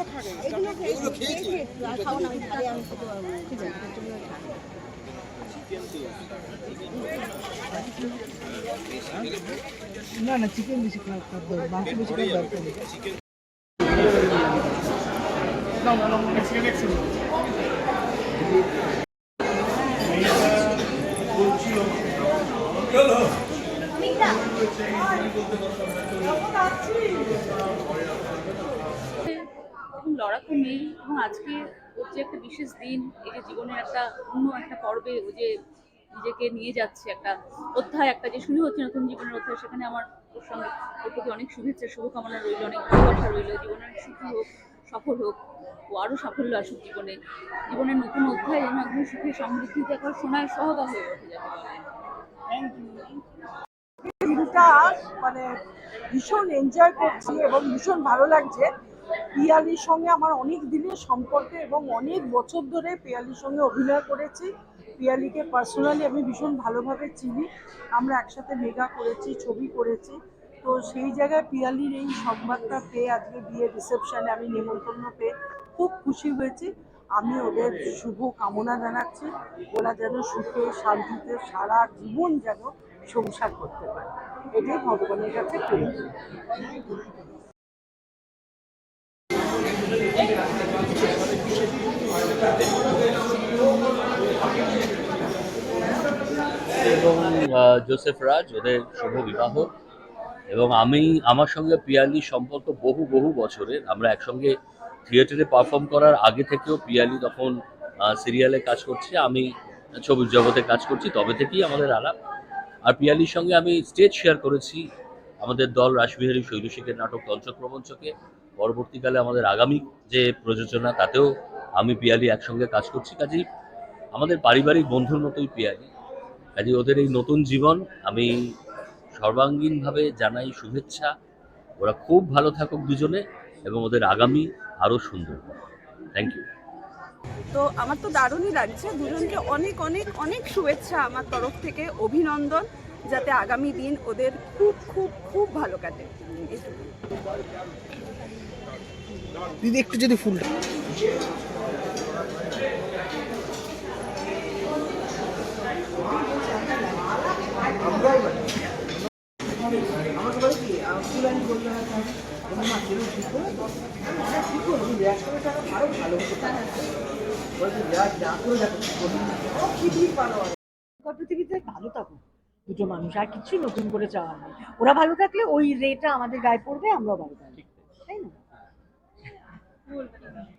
না আমি আমি না। চিকেন বেশি খারাপ মাংস বেশি খাওয়ার দরকার নেই এবং লড়াকু নেই এবং আজকে ওর যে একটা বিশেষ দিন, এই যে জীবনের একটা অন্য একটা পর্বে ও যে নিজেকে নিয়ে যাচ্ছে একটা অধ্যায়, একটা যে শুরু হচ্ছে নতুন জীবনের অধ্যায়, সেখানে আমার ওর সঙ্গে, ওর প্রতি অনেক শুভেচ্ছা, শুভকামনা রইল, অনেক ভালোবাসা রইল জীবনে অনেক সুখী হোক, সফল হোক, ও আরও সাফল্য আসুক জীবনে। জীবনের নতুন অধ্যায় যেন একদম সুখে সমৃদ্ধিতে একবার সোনায় সহগা হয়ে ওঠে যাবে দিনটা মানে ভীষণ এনজয় করছি এবং ভীষণ ভালো লাগছে। পিয়ালির সঙ্গে আমার অনেক দিনের সম্পর্ক এবং অনেক বছর ধরে পিয়ালির সঙ্গে অভিনয় করেছি। পিয়ালিকে পার্সোনালি আমি ভীষণ ভালোভাবে চিনি। আমরা একসাথে মেগা করেছি, ছবি করেছি। তো সেই জায়গায় পিয়ালির এই সংবাদটা পেয়ে আজকে বিয়ের রিসেপশনে আমি নেমন্তন্ন পেয়ে খুব খুশি হয়েছি। আমি ওদের শুভ কামনা জানাচ্ছি। ওরা যেন সুখে, শান্তিতে সারা জীবন যেন সংসার করতে পারে। এটাই ভগবানের কাছে জোসেফ রাজ, ওদের শুভ বিবাহ। এবং আমি, আমার সঙ্গে পিয়ালির সম্পর্ক বহু বহু বছরের। আমরা একসঙ্গে থিয়েটারে পারফর্ম করার আগে থেকেও পিয়ালি তখন সিরিয়ালে কাজ করছে, আমি ছবির জগতে কাজ করছি, তবে থেকেই আমাদের আলাপ। আর পিয়ালির সঙ্গে আমি স্টেজ শেয়ার করেছি আমাদের দল রাসবিহারী শৈলশিকের নাটক তন্ত্রপ্রবঞ্চকে পরবর্তীকালে আমাদের আগামী যে প্রযোজনা, তাতেও আমি পিয়ালি একসঙ্গে কাজ করছি। কাজেই আমাদের পারিবারিক বন্ধুর মতোই পিয়ালি। কাজে ওদের এই নতুন জীবন। আমি সর্বাঙ্গীনভাবে জানাই শুভেচ্ছা। ওরা খুব ভালো থাকুক দুজনে এবং ওদের আগামী আরও সুন্দর থ্যাংক ইউ তো আমার তো দারুণই লাগছে। দুজনকে অনেক অনেক অনেক শুভেচ্ছা আমার তরফ থেকে। অভিনন্দন। যাতে আগামী দিন ওদের খুব খুব খুব ভালো কাটে। দিদি একটু যদি ফুল পৃথিবীতে ভালো থাকুক দুটো মানুষ আর কিছু নতুন করে চাওয়ার নেই। ওরা ভালো থাকলে ওই রেটা আমাদের গায়ে পড়বে আমরাও ভালো থাকব। তাই।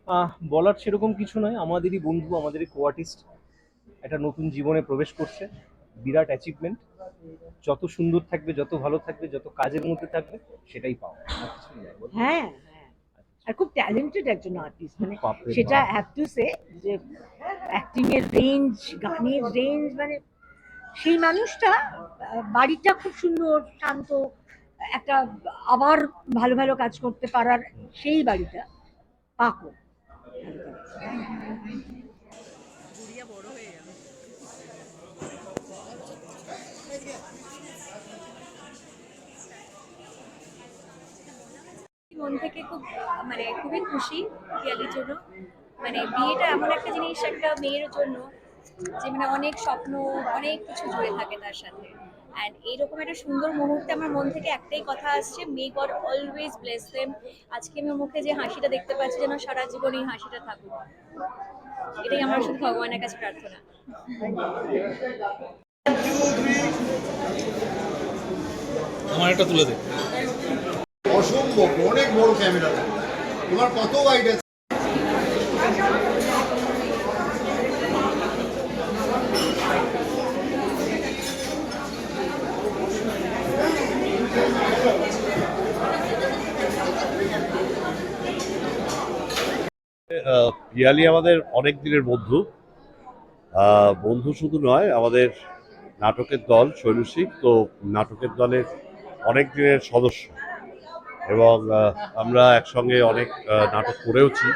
না? বলার সেরকম কিছু নয় আমাদেরই বন্ধু আমাদেরই কো আর্টিস্ট একটা নতুন জীবনে প্রবেশ করছে। বিরাট অ্যাচিভমেন্ট যত সুন্দর থাকবে যত ভালো থাকবে যত কাজের মধ্যে থাকবে সেটাই পাও। হ্যাঁ হ্যাঁ আর খুব ট্যালেন্টেড একজন আর্টিস্ট মানে সেটা। হ্যাভ টু সে যে অ্যাক্টিং এর রেঞ্জ গানের রেঞ্জ মানে সেই মানুষটা বাড়িটা খুব সুন্দর শান্ত একটা আবার ভালো ভালো কাজ করতে পারার সেই বাড়িটা পাকো মন থেকে খুব মানে খুবই খুশি পিয়ালির জন্য। মানে বিয়েটা এমন একটা জিনিস, একটা মেয়ের জন্য যে মানে অনেক স্বপ্ন, অনেক কিছু জুড়ে থাকে তার সাথে। অ্যান্ড এইরকম একটা সুন্দর মুহূর্তে আমার মন থেকে একটাই কথা আসছে may God always bless them আজকে আমার মুখে যে হাসিটা দেখতে পাচ্ছি, যেন সারা জীবন এই হাসিটা থাকুক। এটাই আমার শুধু ভগবানের কাছে প্রার্থনা। আমার একটা তুলে দে। অসম্ভব অনেক বড় ক্যামেরা তোমার কত ওয়াইড আছে? আহ, পিয়ালি আমাদের অনেক দিনের বন্ধু। আহ, বন্ধু শুধু নয় আমাদের নাটকের দল শৈলশিক তো নাটকের দলের অনেক দিনের সদস্য। এবং আমরা একসঙ্গে অনেক নাটক করেওছি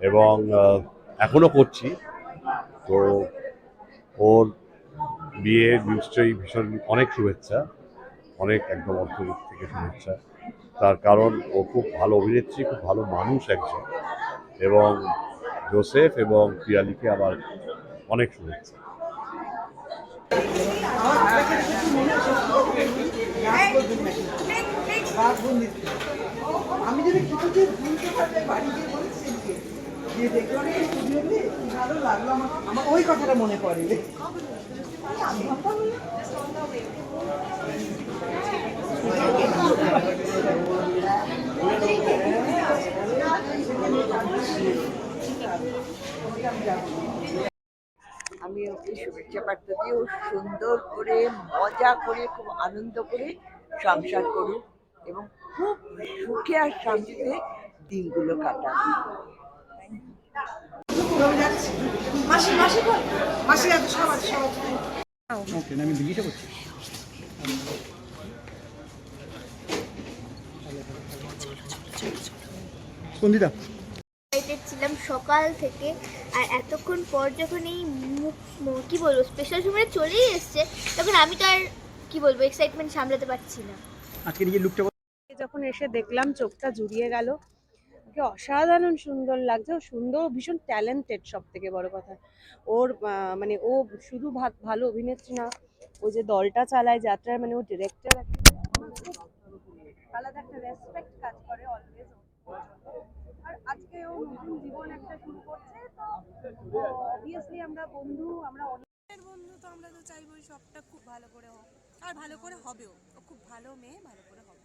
এবং আহ, এখনও করছি। তো ওর বিয়ে নিশ্চয়ই ভীষণ অনেক শুভেচ্ছা অনেক একদম অন্তর থেকে শুভেচ্ছা। তার কারণ ও খুব ভালো অভিনেত্রী খুব ভালো মানুষ একজন। এবং জোসেফ এবং পিয়ালিকে আবার অনেক শুভেচ্ছা। আমি যদি কিছুতে ভুলতে পারলে বাড়ি গিয়ে বলি সেদিকে যে দেখল রে স্টুডিওতে ভালো লাগল আমার আমার ওই কথাটা মনে পড়ে। আমি আমি ওকে শুভেচ্ছা বার্তা ও সুন্দর করে মজা করে খুব আনন্দ করে সংসার করুক এবং খুব সুখে আর শান্তিতে দিনগুলো কাটাক মাসি মাসি বল। মাসি এত সবাই সবাই এক্সাইটেড ছিলাম সকাল থেকে। আর এতক্ষণ পর যখন এই কি বলব স্পেশাল সময় চলেই এসছে তখন আমি তো আর কি বলব এক্সাইটমেন্ট সামলাতে পারছি না। আজকে নিজের লুকটা যখন এসে দেখলাম চোখটা জুড়িয়ে গেল ওকে অসাধারণ সুন্দর লাগছে ও সুন্দর ভীষণ ট্যালেন্টেড সব থেকে বড় কথা। ওর মানে ও শুধু ভা- ভালো অভিনেত্রী না ও যে দলটা চালায় যাত্রার মানে ও ডিরেক্টর আলাদা একটা রেসপেক্ট কাজ করে অলওয়েজ আর আজকে ও নতুন জীবন একটা শুরু করছে তো অবভিয়াসলি আমরা বন্ধু আমরা অনেক বন্ধু তো আমরা তো চাইব সবটা খুব ভালো করে হোক। আর ভালো করে হবেও। ও খুব ভালো মেয়ে ভালো করে হবে।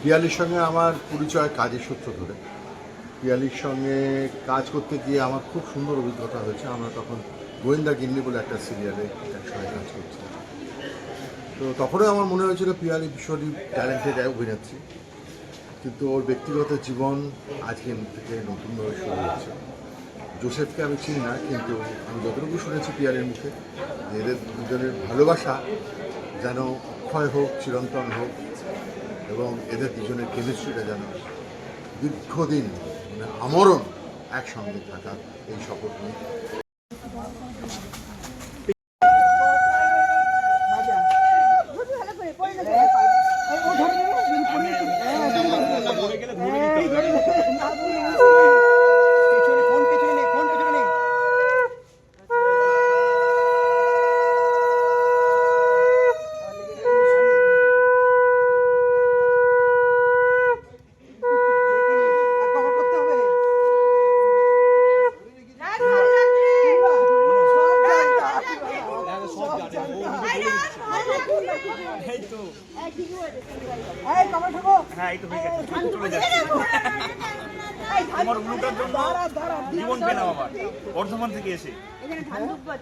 পিয়ালির সঙ্গে আমার পরিচয় কাজের সূত্র ধরে। পিয়ালির সঙ্গে কাজ করতে গিয়ে আমার খুব সুন্দর অভিজ্ঞতা হয়েছে। আমরা তখন গোয়েন্দা গিন্নি বলে একটা সিরিয়ালে একসঙ্গে কাজ করছিলাম। তো তখনই আমার মনে হয়েছিল পিয়ালি ভীষণই ট্যালেন্টেড অভিনেত্রী। কিন্তু ওর ব্যক্তিগত জীবন আজকে থেকে নতুনভাবে শুরু হয়েছে। জোসেফকে আমি চিনি না, কিন্তু আমি যতটুকু শুনেছি পিয়ালির মুখে এদের দুজনের ভালোবাসা যেন অক্ষয় হোক, চিরন্তন হোক, এবং এদের দুজনের কেমিস্ট্রিটা যেন দীর্ঘদিন মানে আমরণ একসঙ্গে থাকার এই নিই এই কভার ঠোকো হ্যাঁ এই তো। হয়ে গেছে চলে যাচ্ছে আমার উলুটার জন্য জীবন পেলাম আবার বর্ধমান থেকে এসে। কপা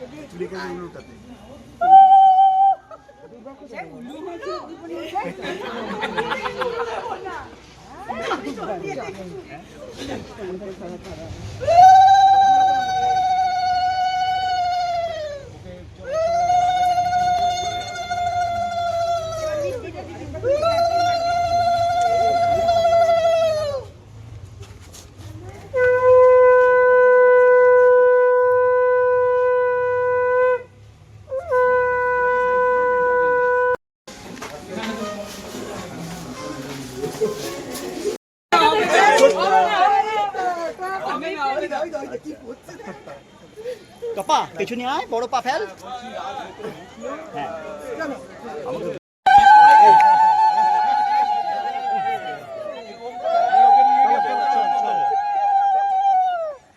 পেছনে আয় বড় পা ফেল।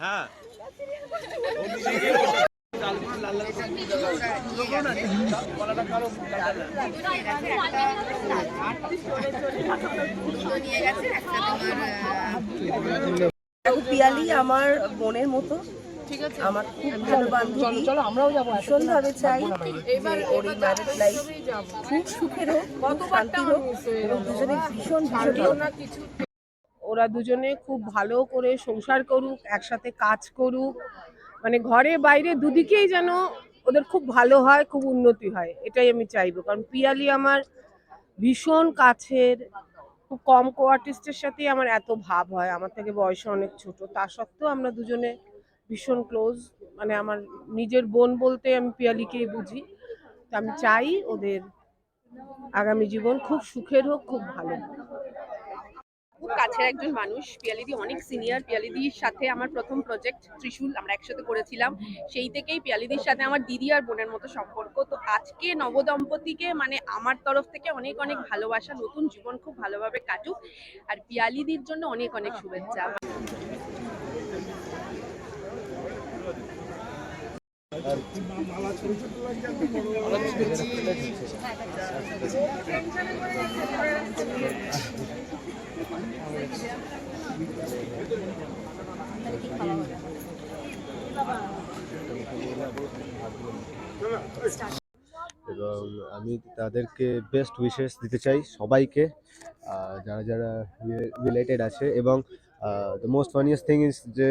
হ্যাঁ। পিয়ালি আমার বোনের মতো। আমার খুব ভালো বান্ধবী। ভীষণ ভাবে চাই যে ওর এই ম্যারেড লাইফ খুব সুখের হোক খুব শান্তি হোক এবং দুজনে ভীষণ ভীষণ ওরা দুজনে খুব ভালো করে সংসার করুক একসাথে কাজ করুক। মানে ঘরে বাইরে দুদিকেই যেন ওদের খুব ভালো হয় খুব উন্নতি হয়। এটাই আমি চাইব। কারণ পিয়ালি আমার ভীষণ কাছের খুব কম কো আর্টিস্টের সাথেই আমার এত ভাব হয়। আমার থেকে বয়সে অনেক ছোট। তা সত্ত্বেও আমরা দুজনে ভীষণ ক্লোজ মানে আমার নিজের বোন বলতে আমি পিয়ালিকেই বুঝি। তো আমি চাই ওদের আগামী জীবন খুব সুখের হোক, খুব ভালো খুব কাছের একজন মানুষ, পিয়ালিদি অনেক সিনিয়র পিয়ালিদির সাথে আমার প্রথম প্রজেক্ট ত্রিশূল আমরা একসাথে করেছিলাম। সেই থেকেই পিয়ালিদির সাথে আমার দিদি আর বোনের মতো সম্পর্ক। তো আজকে নবদম্পতিকে মানে আমার তরফ থেকে অনেক অনেক ভালোবাসা, নতুন জীবন খুব ভালোভাবে কাটুক। আর পিয়ালিদির জন্য অনেক অনেক শুভেচ্ছা। এবং আমি তাদেরকে বেস্ট উইশেস দিতে চাই সবাইকে যারা যারা রিলেটেড আছে এবং the most funniest thing is যে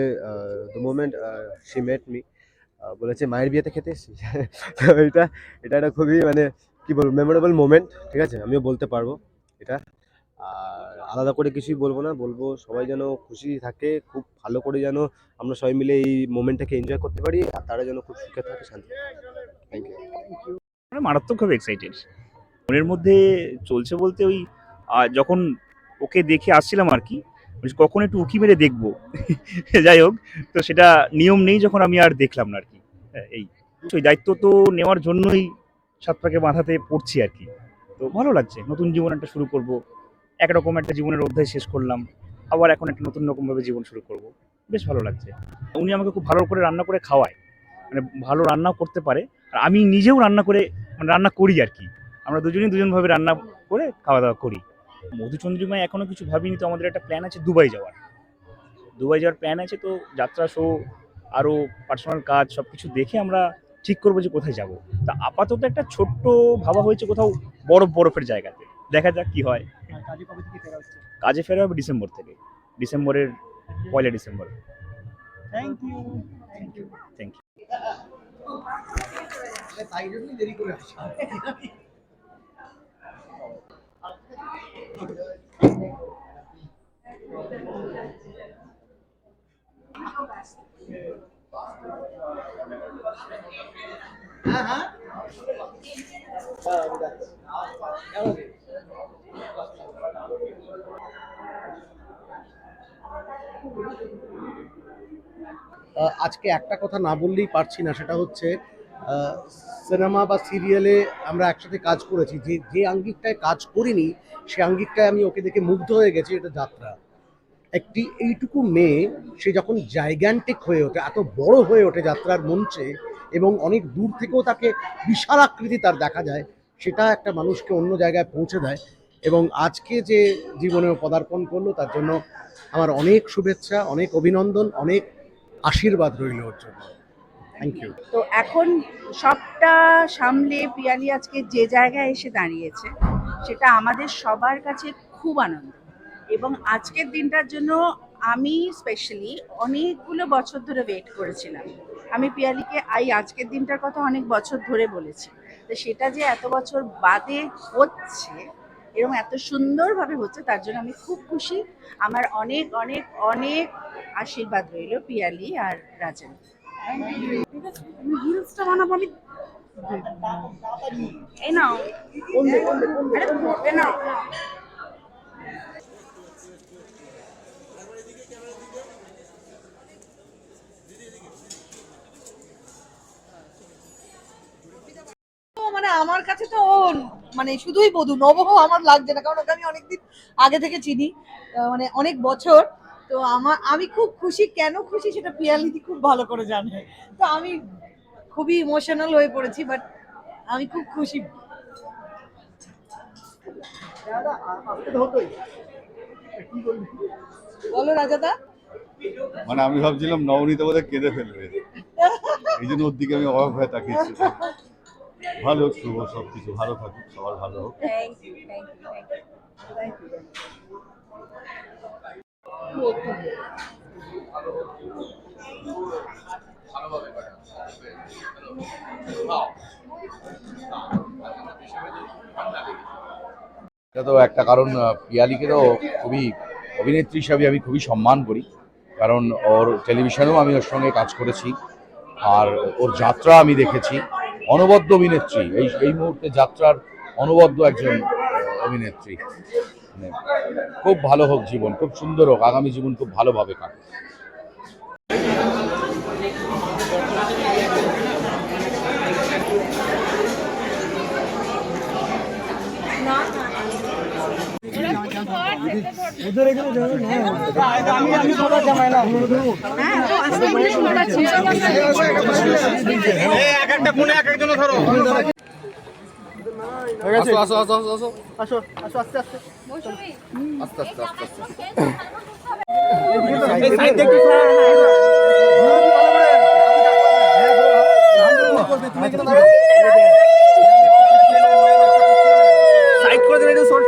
the moment she met me বলেছে, মায়ের বিয়েতে খেতে এসেছি এটা এটা একটা খুবই মানে কি বলব মেমোরেবল মোমেন্ট ঠিক আছে? আমিও বলতে পারব এটা। আর আলাদা করে কিছুই বলব না, বলব সবাই যেন খুশি থাকে, খুব ভালো করে যেন আমরা সবাই মিলে এই মোমেন্টটাকে এনজয় করতে পারি, আর তারা যেন খুব সুখে থাকে শান্তি থ্যাংক ইউ মানে মারাত্মকভাবে এক্সাইটেড মনের মধ্যে চলছে বলতে ওই যখন ওকে দেখে আসছিলাম আর কি কখন একটু উঁকি মেরে দেখব? যাই হোক তো সেটা নিয়ম নেই যখন আমি আর দেখলাম না আর কি। হ্যাঁ, এই। ওই দায়িত্ব তো নেওয়ার জন্যই সাত পাকে মাথাতে পড়ছি আর কি। তো ভালো লাগছে নতুন জীবন একটা শুরু করব। একরকম একটা জীবনের অধ্যায় শেষ করলাম আবার এখন একটা নতুন রকমভাবে জীবন শুরু করব। বেশ ভালো লাগছে। উনি আমাকে খুব ভালো করে রান্না করে খাওয়ায় মানে ভালো রান্নাও করতে পারে আর আমি নিজেও রান্না করে মানে রান্না করি আর কি। আমরা দুজনেই দুজনভাবে রান্না করে খাওয়া দাওয়া করি। মধুচন্দ্রিমায় এখনও কিছু ভাবিনি তো আমাদের একটা প্ল্যান আছে দুবাই যাওয়ার। দুবাই যাওয়ার প্ল্যান আছে তো যাত্রা শো আরও পার্সোনাল কাজ সব কিছু দেখে আমরা ঠিক করব যে কোথায় যাব। তা আপাতত একটা ছোট্ট ভাবা হয়েছে কোথাও বরফ বরফের জায়গাতে। দেখা যাক কি হয়। কাজে ফেরা হবে ডিসেম্বর থেকে। ডিসেম্বরের পয়লা December. Thank you thank you তাই জন্যই দেরি করে আসছি আজকে একটা কথা না বললেই পারছি না সেটা হচ্ছে সিনেমা বা সিরিয়ালে আমরা একসাথে কাজ করেছি। যে যে আঙ্গিকটায় কাজ করিনি, সে আঙ্গিকটায় আমি ওকে দেখে মুগ্ধ হয়ে গেছি, এটা যাত্রা। একটি এইটুকু মেয়ে, সে যখন জাইগ্যান্টিক হয়ে ওঠে, এত বড় হয়ে ওঠে যাত্রার মঞ্চে এবং অনেক দূর থেকেও তাকে বিশাল আকৃতি তার দেখা যায়, সেটা একটা মানুষকে অন্য জায়গায় পৌঁছে দেয় এবং আজকে যে জীবনে পদার্পণ করল, তার জন্য আমার অনেক শুভেচ্ছা, অনেক অভিনন্দন, অনেক আশীর্বাদ রইল ওর জন্য। থ্যাংক ইউ তো এখন সবটা সামলে পিয়ালি আজকে যে জায়গায় এসে দাঁড়িয়েছে, সেটা আমাদের সবার কাছে খুব আনন্দ। এবং আজকের দিনটার জন্য আমি স্পেশালি অনেকগুলো বছর ধরে ওয়েট করেছিলাম। আমি পিয়ালিকে, আই, আজকের দিনটার কথা অনেক বছর ধরে বলেছি। তো সেটা যে এত বছর বাদে হচ্ছে এরকম এত সুন্দরভাবে হচ্ছে, তার জন্য আমি খুব খুশি। আমার অনেক অনেক অনেক আশীর্বাদ রইল পিয়ালি আর রাজন মানে আমার কাছে তো মানে শুধুই বধু নবহ আমার লাগছে না, কারণ ওকে আমি অনেকদিন আগে থেকে চিনি মানে অনেক বছর। তো আমার আমি খুব খুশি। কেন খুশি সেটা পিয়ালিদি খুব ভালো করে জানে। তো আমি খুবই ইমোশনাল হয়ে পড়েছি বাট আমি খুব খুশি। বলো রাজাদা। মানে আমি ভাবছিলাম নবনীতা বোধহয় কেঁদে ফেলবে। এই জন্য ওর দিকে আমি অবাক হয়ে তাকিয়েছি। ভালো হোক শুভ সব কিছু ভালো থাকুক সবার ভালো হোক। Thank you thank you thank you এটা তো একটা কারণ পিয়ালিকে তো খুবই অভিনেত্রী হিসাবে আমি খুবই সম্মান করি। কারণ ওর টেলিভিশনেও আমি ওর সঙ্গে কাজ করেছি, আর ওর যাত্রা আমি দেখেছি। অনবদ্য অভিনেত্রী, এই এই মুহূর্তে যাত্রার অনবদ্য একজন অভিনেত্রী। খুব ভালো হোক জীবন খুব সুন্দর হোক আগামী জীবন খুব ভালোভাবে আসো আসো আসো আসো আসো। আসো আসো আস্তে আস্তে। আস্তে আস্তে আস্তে আস্তে। সাইড করে দিলে শর্ট